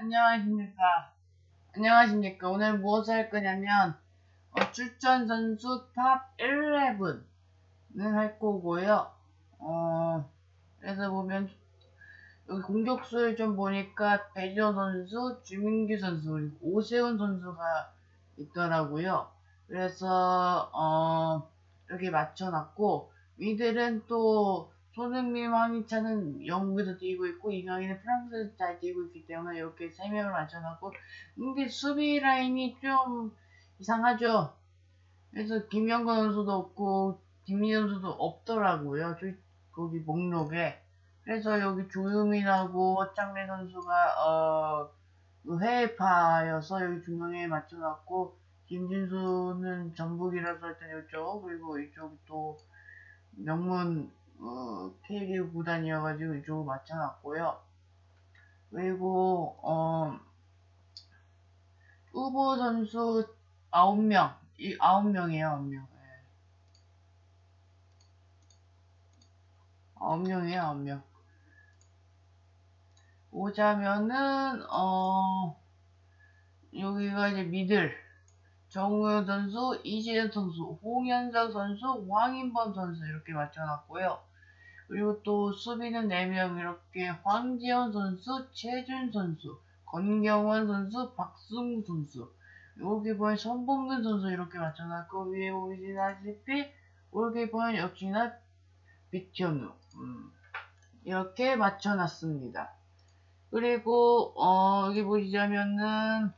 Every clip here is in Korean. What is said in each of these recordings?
안녕하십니까. 안녕하십니까. 오늘 무엇을 할 거냐면, 어, 출전 선수 탑 11을 할 거고요. 어, 그래서 보면, 여기 공격수를 좀 보니까 배지호 선수, 주민규 선수, 그리고 오세훈 선수가 있더라고요. 그래서, 어, 이렇게 맞춰놨고, 이들은 또, 손흥민, 황희찬은 영국에서 뛰고 있고 이강인은 프랑스에서 잘 뛰고 있기 때문에 이렇게 세 명을 맞춰놨고 근데 수비 라인이 좀 이상하죠. 그래서 김영건 선수도 없고 김민현 선수도 없더라고요. 저 거기 목록에. 그래서 여기 조유민하고 허창래 선수가 어 해외파여서 여기 두 명에 맞춰놨고 김진수는 전북이라서 일단 이쪽 그리고 이쪽 또 명문 어, K리그 구단이어가지고 이쪽으로 맞춰놨고요. 그리고 어, 후보 선수 9명, 이 9명이에요, 9명. 예. 9명이에요, 9명. 오자면은, 어, 여기가 이제 미들. 정우현 선수, 이지현 선수, 홍현석 선수, 황인범 선수 이렇게 맞춰놨고요. 그리고 또 수비는 4명 이렇게 황지현 선수, 최준 선수, 권경원 선수, 박승우 선수 보면 손봉근 선수 이렇게 맞춰놨고 위에 보시다시피 골키퍼는 역시나 비현우 음, 이렇게 맞춰놨습니다. 그리고 어, 여기 보시자면은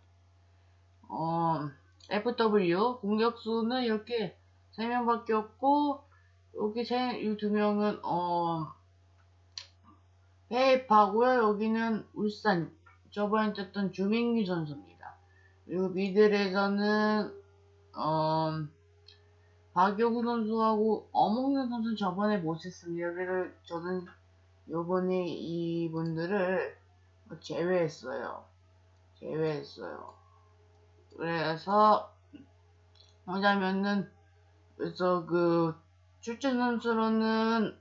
어, FW 공격수는 이렇게 3명밖에 없고 여기 세, 이두 명은, 어, 해입하고요. 여기는 울산, 저번에 쳤던 주민기 선수입니다. 그리고 미들에서는, 어, 박효구 선수하고 어몽현 선수는 저번에 못했습니다. 그래서 저는 요번에 이분들을 제외했어요. 제외했어요. 그래서, 하자면은, 그래서 그, 출전 선수로는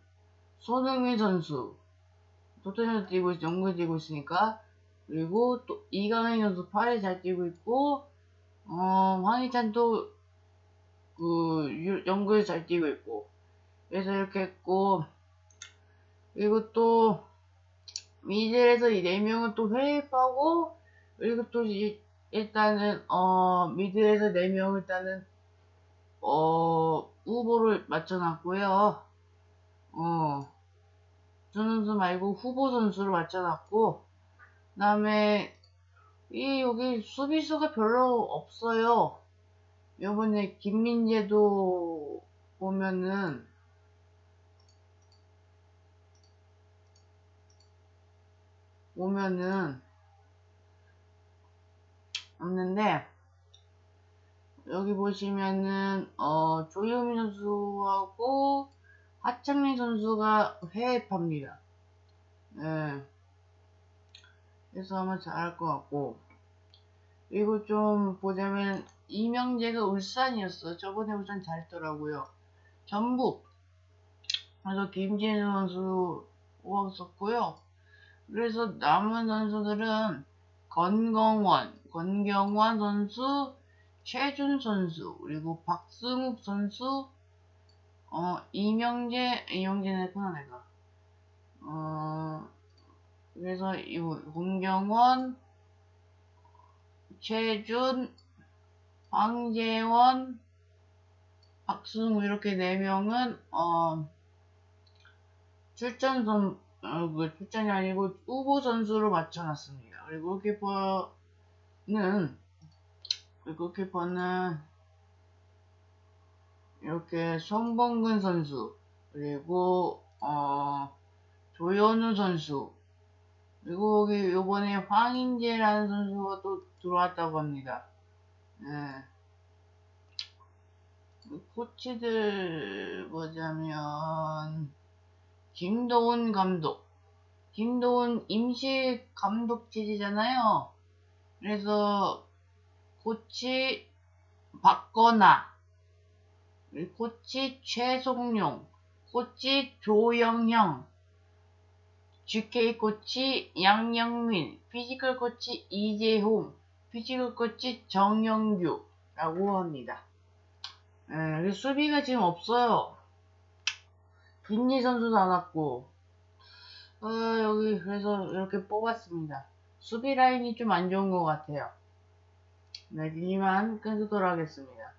손흥민 선수, 토트넘에서 뛰고 있, 영국에 뛰고 있으니까, 그리고 또 이강인 선수 팔에 잘 뛰고 있고, 어, 황희찬도 그 영국에서 잘 뛰고 있고, 그래서 이렇게 했고, 그리고 또 미들에서 이 네 명은 또 회입하고, 그리고 또 이, 일단은 어 미들에서 네 명 일단은 어 맞춰놨고요. 어, 준 선수 말고 후보 선수를 맞춰놨고, 그 다음에, 이, 여기 수비수가 별로 없어요. 요번에 김민재도 보면은, 보면은, 없는데, 여기 보시면은 어 조효민 선수하고 하창민 선수가 회입합니다. 네. 그래서 아마 잘할 것 같고 그리고 좀 보자면 이명재가 울산이었어. 저번에 울산 잘했더라고요. 전북 그래서 김진우 선수 뽑았었고요. 그래서 남은 선수들은 건경원, 건경원 선수, 최준 선수, 그리고 박승욱 선수, 어, 이명재, 이명재는 내가. 어, 그래서, 이거, 공경원, 최준, 황재원, 박승우, 이렇게 네 명은, 어, 출전 선, 어, 그, 출전이 아니고, 후보 선수로 맞춰놨습니다. 그리고 골키퍼는, 골키퍼는 이렇게 손봉근 선수 그리고 어 조현우 선수 그리고 여기 요번에 황인재라는 선수가 또 들어왔다고 합니다. 네. 코치들 보자면 김도훈 감독 김도훈 임시 감독 체제잖아요. 그래서 코치 박건아, 코치 최송용, 코치 조영형, GK 코치 양영민, 피지컬 코치 이재홍, 피지컬 코치 정영규라고 합니다. 예, 수비가 지금 없어요. 빈니 선수도 안 왔고, 어, 여기 그래서 이렇게 뽑았습니다. 수비 라인이 좀 안 좋은 것 같아요. 네, 이만 끊도록 하겠습니다.